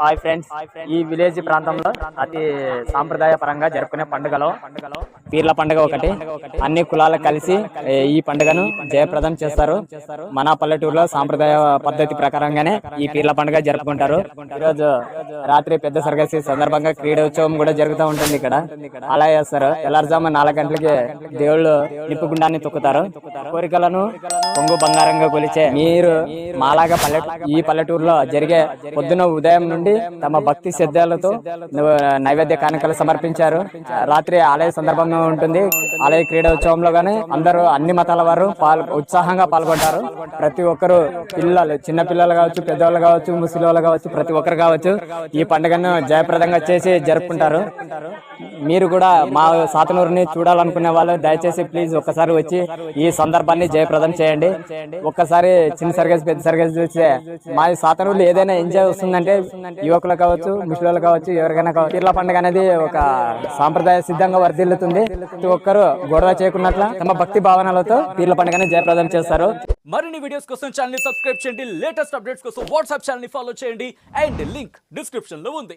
Hi friends ఈ village ప్రాంతంలో అతి సాంప్రదాయ పరంగా జరుపుకునే పండుగలో పీర్ల పండుగ ఒకటి. అన్ని కులాలు కలిసి ఈ పండుగను జయప్రదం చేస్తారు. మన పల్లెటూరులో సాంప్రదాయ పద్ధతి ప్రకారంగానే ఈ పీర్ల పండుగ జరుపుకుంటారు. ఈరోజు రాత్రి పెద్ద సర్గసి సందర్భంగా క్రీడోత్సవం కూడా జరుగుతూ ఉంటుంది ఇక్కడ. అలా చేస్తారు. తెల్లారుజాము నాలుగు గంటలకి దేవుళ్ళు నిప్పు గుండాన్ని తొక్కుతారు. కోరికలను పొంగు బంగారంగా కొలిచే మీరు మాలాగా పల్లె ఈ పల్లెటూరులో జరిగే పొద్దున ఉదయం నుండి తమ భక్తి శ్రద్ధలతో నైవేద్య కానుకలు సమర్పించారు. రాత్రి ఆలయ సందర్భంగా ఉంటుంది. ఆలయ క్రీడోత్సవంలో గానీ అందరూ అన్ని మతాల వారు ఉత్సాహంగా పాల్గొంటారు. ప్రతి ఒక్కరు పిల్లలు చిన్న పిల్లలు కావచ్చు పెద్దవాళ్ళు కావచ్చు ముసలి కావచ్చు ప్రతి ఒక్కరు కావచ్చు ఈ పండుగను జయప్రదంగా చేసి జరుపుకుంటారు. మీరు కూడా మా సాతనూరుని చూడాలనుకునే వాళ్ళు దయచేసి ప్లీజ్ ఒక్కసారి వచ్చి ఈ సందర్భాన్ని జయప్రదం చేయండి. ఒక్కసారి చిన్న సర్గస్ పెద్ద సర్గస్ చూస్తే మా సాతనూరులో ఏదైనా ఎంజాయ్ వస్తుందంటే యువకులు కావచ్చు ముసలి కావచ్చు ఎవరికైనా కావచ్చు పీర్ల పండుగ అనేది ఒక సాంప్రదాయ సిద్ధంగా వర్ధిల్లుతుంది. ప్రతి ఒక్కరు గొడవ చేయకున్నట్ల తమ భక్తి భావనలతో పీర్ల పండుగని జయప్రదం చేస్తారు. మరిన్ని వీడియోస్ కోసం ఛానల్ సబ్స్క్రైబ్ చేయండి. లేటెస్ట్ అప్డేట్స్ కోసం వాట్సాప్ ఛానల్ని ఫాలో చేయండి. అండ్ లింక్ డిస్క్రిప్షన్లో ఉంది.